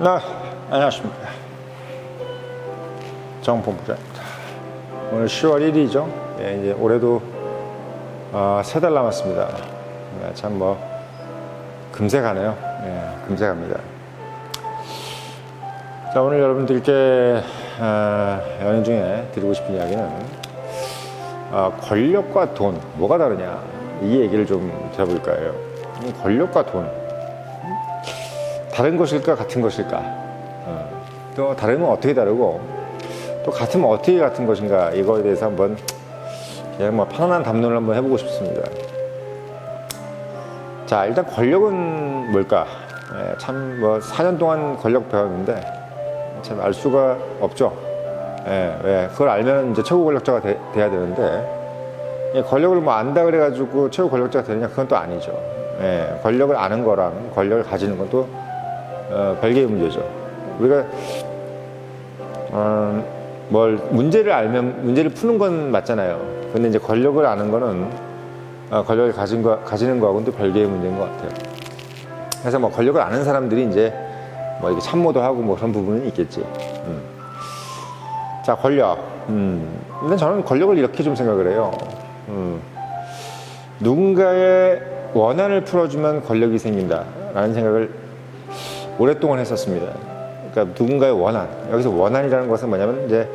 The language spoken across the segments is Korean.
네, 안녕하십니까. 정본부장입니다. 오늘 10월 1일이죠. 예, 이제 올해도 어, 세달 남았습니다. 네, 참 뭐, 금세 가네요. 예, 금세 갑니다. 자, 오늘 여러분들께 어, 연휴 중에 드리고 싶은 이야기는 어, 권력과 돈, 뭐가 다르냐. 이 얘기를 좀 들어볼까 해요. 이 권력과 돈. 다른 것일까 같은 것일까? 어, 또 다르면 어떻게 다르고 또 같으면 어떻게 같은 것인가 이거에 대해서 한번 그냥 뭐 편안한 담론을 한번 해보고 싶습니다. 자 일단 권력은 뭘까? 예, 참뭐 4년 동안 권력 배웠는데 참 알 수가 없죠. 예, 왜 그걸 알면 이제 최고 권력자가 돼, 돼야 되는데 예, 권력을 뭐 안다 그래가지고 최고 권력자가 되느냐 그건 또 아니죠. 예, 권력을 아는 거랑 권력을 가지는 건 또 어, 별개의 문제죠. 우리가 어, 뭘 문제를 알면 문제를 푸는 건 맞잖아요. 근데 이제 권력을 아는 거는 어, 권력을 가진 거 가지는 거하고는 또 별개의 문제인 것 같아요. 그래서 뭐 권력을 아는 사람들이 이제 뭐 이게 참모도 하고 뭐 그런 부분은 있겠지. 음. 자 권력. 음. 근데 저는 권력을 이렇게 좀 생각을 해요. 음. 누군가의 원한을 풀어주면 권력이 생긴다라는 생각을 오랫동안 했었습니다. 그러니까 누군가의 원한. 여기서 원한이라는 것은 뭐냐면 이제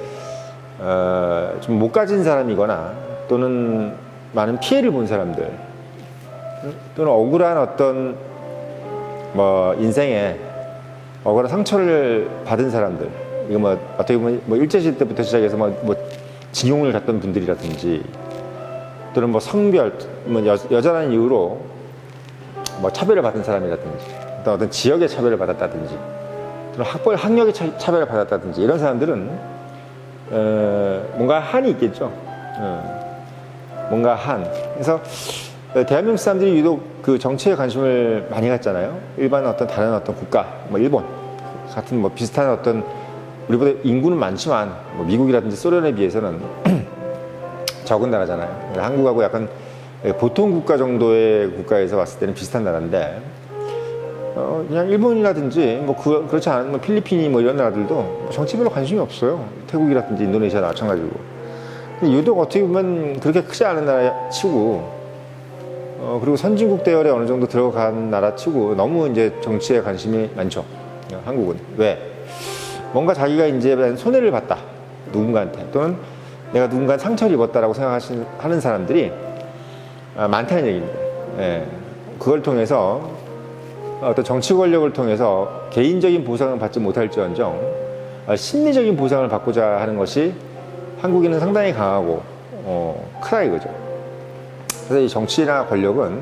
어, 좀 못 가진 사람이거나 또는 많은 피해를 본 사람들 또는 억울한 어떤 뭐 인생에 억울한 상처를 받은 사람들. 이거 뭐 어떻게 보면 뭐 일제시대 때부터 시작해서 뭐, 뭐 징용을 갔던 분들이라든지 또는 뭐 성별 뭐 여, 여자라는 이유로 뭐 차별을 받은 사람이라든지 어떤 어떤 지역의 차별을 받았다든지 또는 학벌 학력의 차, 차별을 받았다든지 이런 사람들은 어, 뭔가 한이 있겠죠. 어, 뭔가 한. 그래서 어, 대한민국 사람들이 유독 그 정치에 관심을 많이 갖잖아요. 일반 어떤 다른 어떤 국가, 뭐 일본 같은 뭐 비슷한 어떤 우리보다 인구는 많지만 뭐 미국이라든지 소련에 비해서는 적은 나라잖아요. 한국하고 약간 보통 국가 정도의 국가에서 봤을 때는 비슷한 나라인데 어, 그냥 일본이라든지 뭐 그, 그렇지 않은 뭐 필리핀이 뭐 이런 나라들도 뭐 정치 별로 관심이 없어요. 태국이라든지 인도네시아 마찬가지고. 근데 유독 어떻게 보면 그렇게 크지 않은 나라 치고 어, 그리고 선진국 대열에 어느 정도 들어간 나라 치고 너무 이제 정치에 관심이 많죠. 한국은 왜? 뭔가 자기가 이제 손해를 봤다 누군가한테 또는 내가 누군가 상처를 입었다라고 생각하시는 하는 사람들이 아, 많다는 얘기입니다. 예. 그걸 통해서 어떤 정치 권력을 통해서 개인적인 보상을 받지 못할지언정 어, 심리적인 보상을 받고자 하는 것이 한국인은 상당히 강하고 어, 크다 이거죠. 그래서 이 정치나 권력은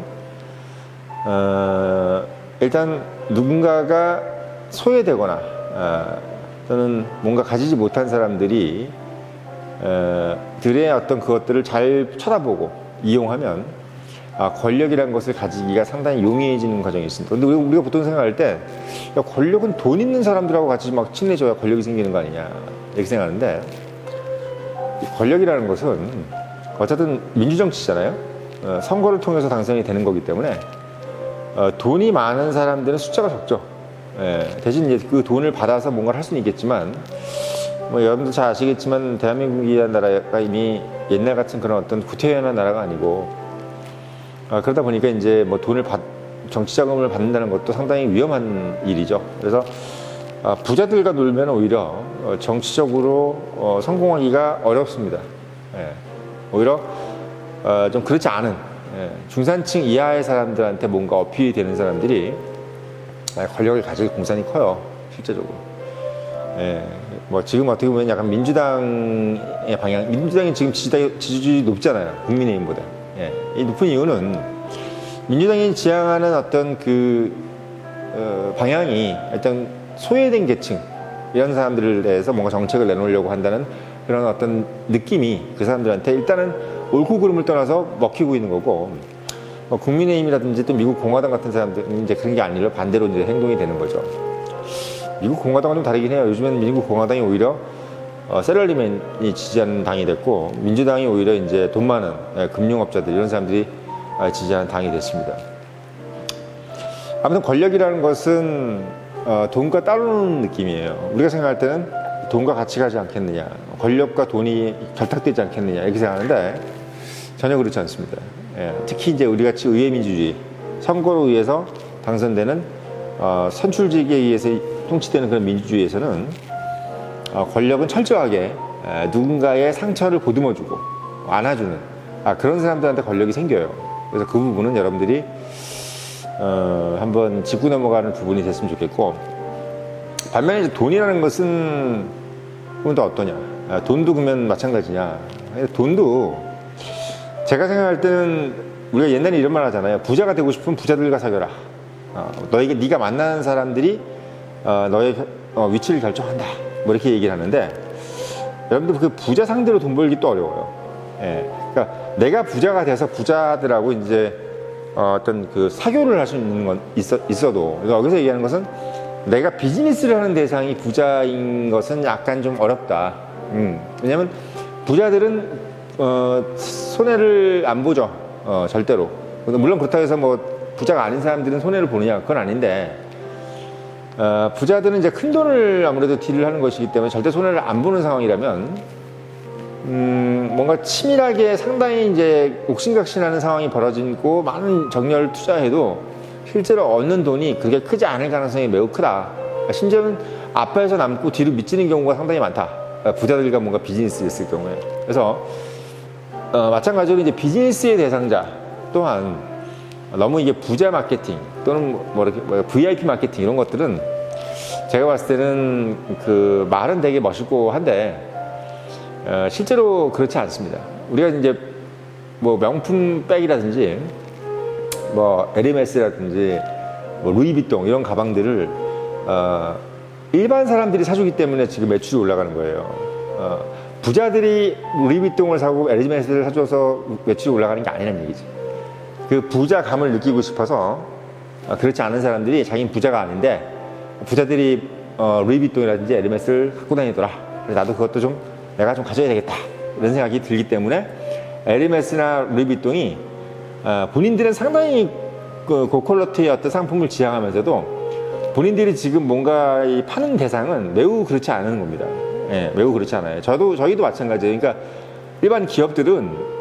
어, 일단 누군가가 소외되거나 어, 또는 뭔가 가지지 못한 사람들이 어, 들의 어떤 그것들을 잘 쳐다보고 이용하면 아, 권력이라는 것을 가지기가 상당히 용이해지는 과정이 있습니다. 근데 우리가 보통 생각할 때, 야, 권력은 돈 있는 사람들하고 같이 막 친해져야 권력이 생기는 거 아니냐, 이렇게 생각하는데, 이 권력이라는 것은 어쨌든 민주정치잖아요. 어, 선거를 통해서 당선이 되는 거기 때문에, 어, 돈이 많은 사람들은 숫자가 적죠. 예, 대신 이제 그 돈을 받아서 뭔가를 할 수는 있겠지만, 뭐 여러분들 잘 아시겠지만, 대한민국이라는 나라가 이미 옛날 같은 그런 어떤 구태연한 나라가 아니고, 아, 그러다 보니까 이제 뭐 돈을 받, 정치 자금을 받는다는 것도 상당히 위험한 일이죠. 그래서 아, 부자들과 놀면 오히려 어, 정치적으로 어, 성공하기가 어렵습니다. 예. 오히려 어, 좀 그렇지 않은 예. 중산층 이하의 사람들한테 뭔가 어필이 되는 사람들이 아, 권력을 가질 공산이 커요. 실제적으로. 예. 뭐 지금 어떻게 보면 약간 민주당의 방향, 민주당이 지금 지지율이 높잖아요. 국민의힘보다. 예, 이 높은 이유는 민주당이 지향하는 어떤 그 어, 방향이 일단 소외된 계층 이런 사람들에 대해서 뭔가 정책을 내놓으려고 한다는 그런 어떤 느낌이 그 사람들한테 일단은 옳고 그름을 떠나서 먹히고 있는 거고 뭐 국민의힘이라든지 또 미국 공화당 같은 사람들은 이제 그런 게 아니라 반대로 이제 행동이 되는 거죠. 미국 공화당은 좀 다르긴 해요. 요즘에는 미국 공화당이 오히려 어, 세럴리맨이 지지하는 당이 됐고 민주당이 오히려 이제 돈 많은 예, 금융업자들 이런 사람들이 아, 지지하는 당이 됐습니다. 아무튼 권력이라는 것은 어, 돈과 따르는 느낌이에요. 우리가 생각할 때는 돈과 같이 가지 않겠느냐, 권력과 돈이 결탁되지 않겠느냐 이렇게 생각하는데 전혀 그렇지 않습니다. 예, 특히 이제 우리 같이 의회 민주주의, 선거로 의해서 당선되는 어, 선출직에 의해서 통치되는 그런 민주주의에서는 어, 권력은 철저하게 에, 누군가의 상처를 보듬어주고 안아주는 아, 그런 사람들한테 권력이 생겨요. 그래서 그 부분은 여러분들이 어, 한번 짚고 넘어가는 부분이 됐으면 좋겠고 반면에 돈이라는 것은 그건 또 어떠냐? 아, 돈도 그러면 마찬가지냐? 돈도 제가 생각할 때는 우리가 옛날에 이런 말 하잖아요. 부자가 되고 싶으면 부자들과 사귀어라. 어, 너에게 네가 만나는 사람들이 어, 너의 어, 위치를 결정한다. 뭐 이렇게 얘기를 하는데 여러분들 그 부자 상대로 돈 벌기 또 어려워요. 예. 그러니까 내가 부자가 돼서 부자들하고 이제 어, 어떤 그 사교를 할 수 있는 건 있어, 있어도 그러니까 여기서 얘기하는 것은 내가 비즈니스를 하는 대상이 부자인 것은 약간 좀 어렵다. 음. 왜냐면 부자들은 어, 손해를 안 보죠. 어, 절대로. 물론 그렇다고 해서 뭐 부자가 아닌 사람들은 손해를 보느냐 그건 아닌데 어, 부자들은 이제 큰 돈을 아무래도 딜을 하는 것이기 때문에 절대 손해를 안 보는 상황이라면 음, 뭔가 치밀하게 상당히 이제 옥신각신하는 상황이 벌어지고 많은 정렬 투자해도 실제로 얻는 돈이 그게 크지 않을 가능성이 매우 크다. 심지어는 앞에서 남고 뒤로 미치는 경우가 상당히 많다. 부자들과 뭔가 비즈니스를 했을 경우에. 그래서 어, 마찬가지로 이제 비즈니스의 대상자 또한 너무 이게 부자 마케팅 또는 뭐 이렇게 뭐 VIP 마케팅 이런 것들은 제가 봤을 때는 그 말은 되게 멋있고 한데 어, 실제로 그렇지 않습니다. 우리가 이제 뭐 명품 백이라든지 뭐 에르메스라든지 뭐 루이비통 이런 가방들을 어, 일반 사람들이 사주기 때문에 지금 매출이 올라가는 거예요. 어, 부자들이 루이비통을 사고 에르메스를 사줘서 매출이 올라가는 게 아니라는 얘기지. 그 부자감을 느끼고 싶어서 어, 그렇지 않은 사람들이 자기는 부자가 아닌데 부자들이 어, 루이비통이라든지 에르메스를 갖고 다니더라. 그래서 나도 그것도 좀 내가 좀 가져야 되겠다. 이런 생각이 들기 때문에 에르메스나 루이비통이 어, 본인들은 상당히 그 고퀄러티의 어떤 상품을 지향하면서도 본인들이 지금 뭔가 이 파는 대상은 매우 그렇지 않은 겁니다. 예, 매우 그렇지 않아요. 저도 저희도 마찬가지예요. 그러니까 일반 기업들은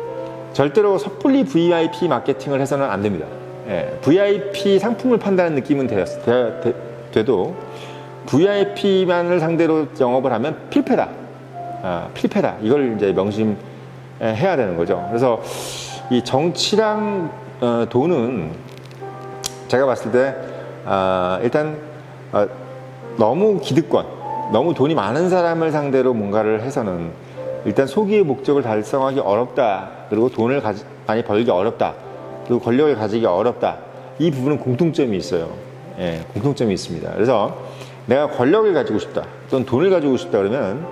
절대로 섣불리 VIP 마케팅을 해서는 안 됩니다. 예, VIP 상품을 판다는 느낌은 되, 되, 되, 돼도 VIP만을 상대로 영업을 하면 필패다. 아, 필패다. 이걸 이제 명심해야 되는 거죠. 그래서 이 정치랑 어, 돈은 제가 봤을 때 아, 일단 어, 너무 기득권, 너무 돈이 많은 사람을 상대로 뭔가를 해서는 일단 소기의 목적을 달성하기 어렵다. 그리고 돈을 가지, 많이 벌기 어렵다. 그리고 권력을 가지기 어렵다. 이 부분은 공통점이 있어요. 예, 공통점이 있습니다. 그래서 내가 권력을 가지고 싶다. 또는 돈을 가지고 싶다 그러면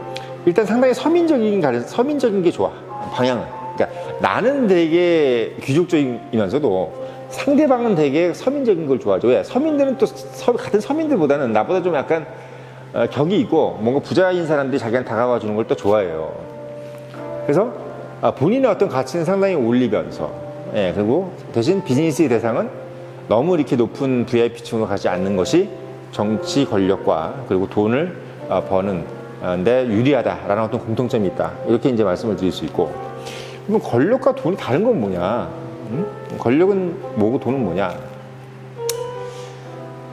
일단 상당히 서민적인 가려 서민적인 게 좋아. 방향은. 그러니까 나는 되게 귀족적이면서도 상대방은 되게 서민적인 걸 좋아하죠. 왜? 서민들은 또 서, 같은 서민들보다는 나보다 좀 약간 어, 격이 있고 뭔가 부자인 사람들이 자기한테 다가와 주는 걸 또 좋아해요. 그래서 아, 본인의 어떤 가치는 상당히 올리면서 예, 그리고 대신 비즈니스의 대상은 너무 이렇게 높은 VIP층으로 가지 않는 것이 정치 권력과 그리고 돈을 어, 버는 어, 데 유리하다라는 어떤 공통점이 있다. 이렇게 이제 말씀을 드릴 수 있고 그럼 권력과 돈이 다른 건 뭐냐? 음? 권력은 뭐고 돈은 뭐냐?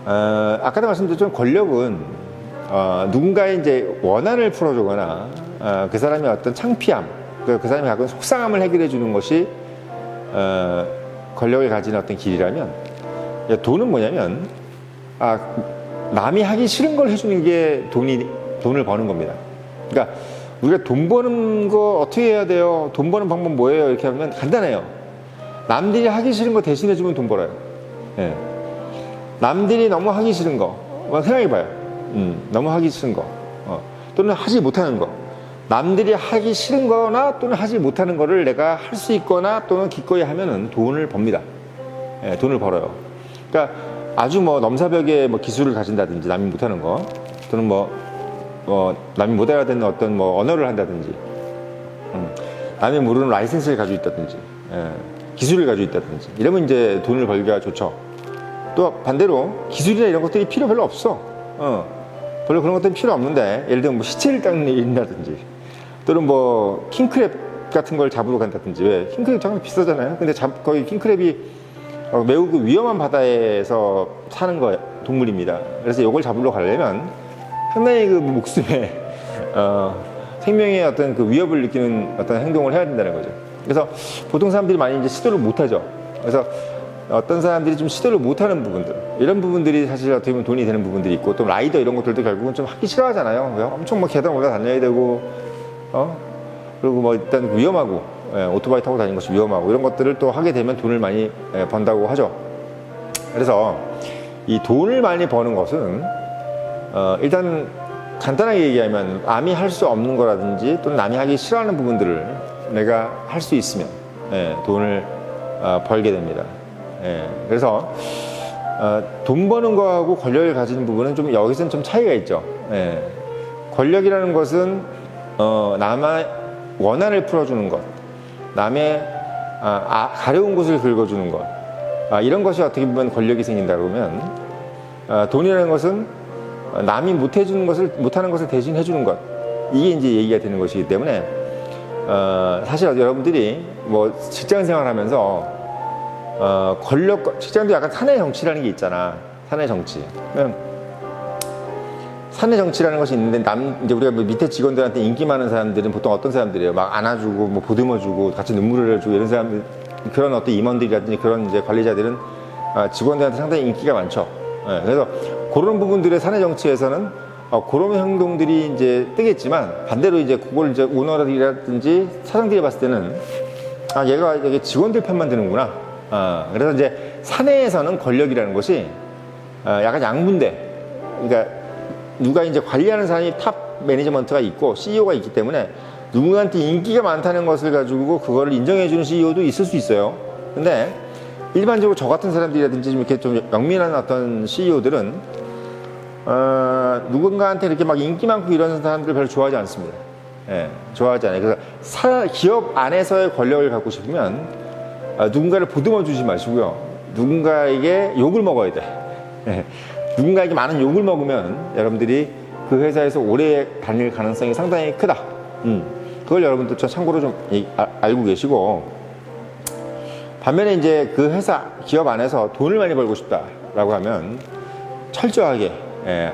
어, 아까도 말씀드렸지만 권력은 어, 누군가의 이제 원한을 풀어주거나 어, 그 사람의 어떤 창피함, 그, 그 사람이 있는 속상함을 해결해 주는 것이 어, 권력을 가진 어떤 길이라면 돈은 뭐냐면 아, 남이 하기 싫은 걸 해주는 게 돈이 돈을 버는 겁니다. 그러니까 우리가 돈 버는 거 어떻게 해야 돼요? 돈 버는 방법 뭐예요? 이렇게 하면 간단해요. 남들이 하기 싫은 거 대신해 주면 돈 벌어요. 예. 남들이 너무 하기 싫은 거, 한번 생각해 봐요. 음, 너무 하기 싫은 거, 어. 또는 하지 못하는 거. 남들이 하기 싫은 거나 또는 하지 못하는 거를 내가 할 수 있거나 또는 기꺼이 하면은 돈을 법니다. 예, 돈을 벌어요. 그러니까 아주 뭐 넘사벽의 뭐 기술을 가진다든지 남이 못하는 거 또는 뭐, 뭐 남이 못 알아듣는 어떤 뭐 언어를 한다든지 음, 남이 모르는 라이센스를 가지고 있다든지 예, 기술을 가지고 있다든지 이러면 이제 돈을 벌기가 좋죠. 또 반대로 기술이나 이런 것들이 필요 별로 없어. 어. 별로 그런 것들은 필요 없는데 예를 들면 뭐 시체를 닦는 일이라든지 또는 뭐 킹크랩 같은 걸 잡으러 간다든지 왜 킹크랩 정말 비싸잖아요. 근데 잡, 거의 킹크랩이 어, 매우 그 위험한 바다에서 사는 거 동물입니다. 그래서 이걸 잡으러 가려면 상당히 그 목숨에 어, 생명의 어떤 그 위협을 느끼는 어떤 행동을 해야 된다는 거죠. 그래서 보통 사람들이 많이 이제 시도를 못 하죠. 그래서 어떤 사람들이 좀 시도를 못 하는 부분들, 이런 부분들이 사실 어떻게 보면 돈이 되는 부분들이 있고, 또 라이더 이런 것들도 결국은 좀 하기 싫어하잖아요. 왜? 엄청 막 계단 올라 다녀야 되고, 어? 그리고 뭐 일단 위험하고, 예, 오토바이 타고 다니는 것이 위험하고, 이런 것들을 또 하게 되면 돈을 많이 예, 번다고 하죠. 그래서 이 돈을 많이 버는 것은, 어, 일단 간단하게 얘기하면 남이 할 수 없는 거라든지 또는 남이 하기 싫어하는 부분들을 내가 할 수 있으면 예, 돈을 어, 벌게 됩니다. 예, 그래서 어, 돈 버는 거하고 권력을 가지는 부분은 좀 여기서는 좀 차이가 있죠. 예, 권력이라는 것은 어, 남의 원한을 풀어주는 것, 남의 아, 아, 가려운 곳을 긁어주는 것, 아, 이런 것이 어떻게 보면 권력이 생긴다 그러면 아, 돈이라는 것은 남이 못 해주는 것을 못하는 것을 대신 해주는 것 이게 이제 얘기가 되는 것이기 때문에 어, 사실 여러분들이 뭐 직장 생활하면서 어, 권력 직장도 약간 사내 정치라는 게 있잖아. 사내 정치. 그러면 사내 정치라는 것이 있는데 남 이제 우리가 뭐 밑에 직원들한테 인기 많은 사람들은 보통 어떤 사람들이에요 막 안아주고 뭐 보듬어주고 같이 눈물을 흘려주고 이런 사람들 그런 어떤 임원들이라든지 그런 이제 관리자들은 아, 직원들한테 상당히 인기가 많죠 예, 그래서 그런 부분들의 사내 정치에서는 어, 그런 행동들이 이제 뜨겠지만 반대로 이제 그걸 이제 오너들이라든지 사장들이 봤을 때는 아 얘가 여기 직원들 편만 드는구나. 아 그래서 이제 사내에서는 권력이라는 것이 어, 약간 양분대. 그러니까 누가 이제 관리하는 사람이 탑 매니저먼트가 있고 CEO가 있기 때문에 누구한테 인기가 많다는 것을 가지고 그거를 인정해주는 CEO도 있을 수 있어요. 근데 일반적으로 저 같은 사람들이라든지 좀 이렇게 좀 영민한 어떤 CEO들은 어, 누군가한테 이렇게 막 인기 많고 이런 사람들 별로 좋아하지 않습니다. 예, 좋아하지 않아요. 그래서 사, 기업 안에서의 권력을 갖고 싶으면 어, 누군가를 보듬어 주지 마시고요. 누군가에게 욕을 먹어야 돼. 예, 누군가에게 많은 욕을 먹으면 여러분들이 그 회사에서 오래 다닐 가능성이 상당히 크다. 음, 그걸 여러분들 저 참고로 좀 이- 아- 알고 계시고 반면에 이제 그 회사 기업 안에서 돈을 많이 벌고 싶다라고 하면 철저하게 예,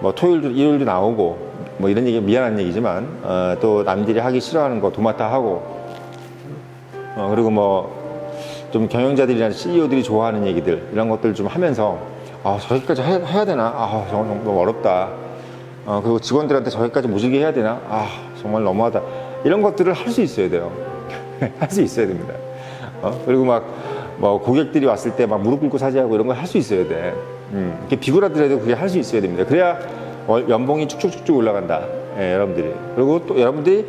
뭐 토요일도 일요일도 나오고 뭐 이런 얘기 미안한 얘기지만 어, 또 남들이 하기 싫어하는 거 도맡아 하고 어, 그리고 뭐 좀 경영자들이나 CEO들이 좋아하는 얘기들 이런 것들 좀 하면서 아 저기까지 해, 해야 되나 아 정말 너무 어렵다 어, 그리고 직원들한테 저기까지 모시게 해야 되나 아 정말 너무하다 이런 것들을 할 수 있어야 돼요 할 수 있어야 됩니다 어? 그리고 막 뭐 고객들이 왔을 때 막 무릎 꿇고 사죄하고 이런 걸 할 수 있어야 돼. 음, 이렇게 비굴하더라도 그게 할 수 있어야 됩니다. 그래야 월- 연봉이 쭉쭉쭉쭉 올라간다. 예, 여러분들이. 그리고 또 여러분들이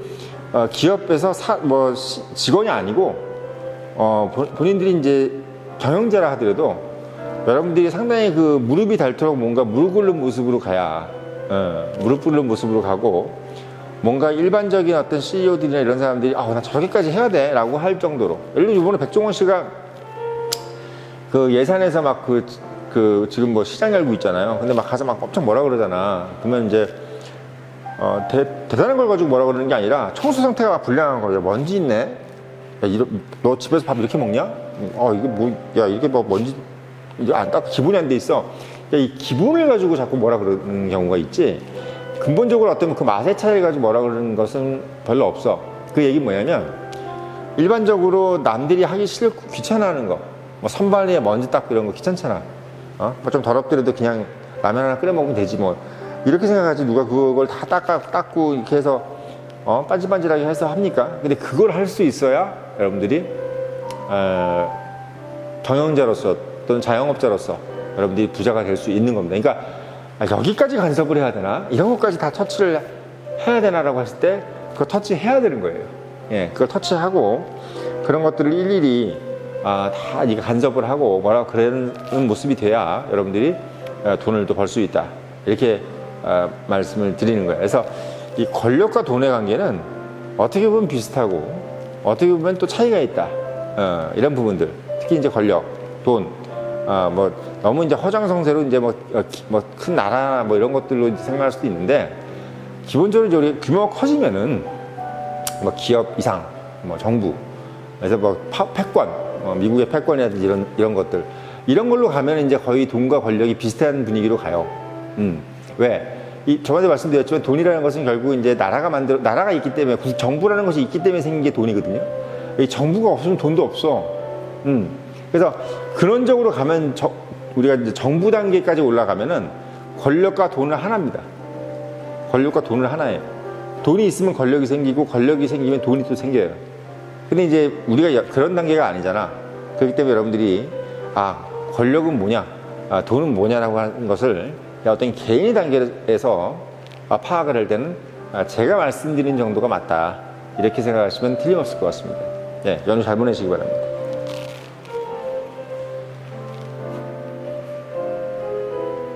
어, 기업에서 사, 뭐 시- 직원이 아니고 어, 본- 본인들이 이제 경영자라 하더라도 여러분들이 상당히 그 무릎이 닳도록 뭔가 무릎 꿇는 모습으로 가야 어, 무릎 꿇는 모습으로 가고 뭔가 일반적인 어떤 CEO들이나 이런 사람들이 아, 나 저기까지 해야 돼 라고 할 정도로 예를 들면 이번에 백종원 씨가 그 예산에서 막그 그 지금 뭐 시장 열고 있잖아요. 근데 막 가서 막 엄청 뭐라 그러잖아. 그러면 이제 어 대, 대단한 걸 가지고 뭐라 그러는 게 아니라 청소 상태가 불량한 거예요. 먼지 있네. 야, 이러, 너 집에서 밥 이렇게 먹냐? 어 이게 뭐 야 이게 뭐 먼지 이게 안딱 기분이 안 돼 있어. 야, 이 기분을 가지고 자꾸 뭐라 그러는 경우가 있지. 근본적으로 어떤 그 맛의 차이를 가지고 뭐라 그러는 것은 별로 없어. 그 얘기 뭐냐면 일반적으로 남들이 하기 싫고 귀찮아하는 거, 뭐 선반위에 먼지 닦고 이런 거 귀찮잖아. 어? 뭐좀 더럽더라도 그냥 라면 하나 끓여 먹으면 되지 뭐. 이렇게 생각하지 누가 그걸 다 닦아, 닦고 이렇게 해서 어? 반질반질하게 해서 합니까? 근데 그걸 할 수 있어야 여러분들이 어, 경영자로서 또는 자영업자로서 여러분들이 부자가 될 수 있는 겁니다. 그러니까 아, 여기까지 간섭을 해야 되나? 이런 것까지 다 터치를 해야 되나라고 했을 때 그거 터치해야 되는 거예요. 예, 그걸 터치하고 그런 것들을 일일이 아, 다 이게 간섭을 하고 뭐라고 그러는 모습이 돼야 여러분들이 어, 돈을 또 벌 수 있다. 이렇게 어, 말씀을 드리는 거예요. 그래서 이 권력과 돈의 관계는 어떻게 보면 비슷하고 어떻게 보면 또 차이가 있다. 어, 이런 부분들. 특히 이제 권력, 돈, 어, 뭐 너무 이제 허장성세로 이제 뭐뭐큰 나라 뭐 이런 것들로 생각할 수도 있는데 기본적으로 우리 규모가 커지면은 뭐 기업 이상, 뭐 정부, 그래서 뭐 파- 패권, 어, 미국의 패권이라든지 이런 이런 것들 이런 걸로 가면 이제 거의 돈과 권력이 비슷한 분위기로 가요. 음. 왜? 이 저번에 말씀드렸지만 돈이라는 것은 결국 이제 나라가 만들어 나라가 있기 때문에 국- 정부라는 것이 있기 때문에 생긴 게 돈이거든요. 이 정부가 없으면 돈도 없어. 음. 그래서 근원적으로 가면 저- 우리가 이제 정부 단계까지 올라가면은 권력과 돈은 하나입니다. 권력과 돈을 하나예요. 돈이 있으면 권력이 생기고 권력이 생기면 돈이 또 생겨요. 근데 이제 우리가 여- 그런 단계가 아니잖아. 그렇기 때문에 여러분들이 아 권력은 뭐냐, 아, 돈은 뭐냐라고 하는 것을 어떤 개인의 단계에서 아, 파악을 할 때는 아, 제가 말씀드린 정도가 맞다 이렇게 생각하시면 틀림없을 것 같습니다. 네, 연휴 잘 보내시기 바랍니다.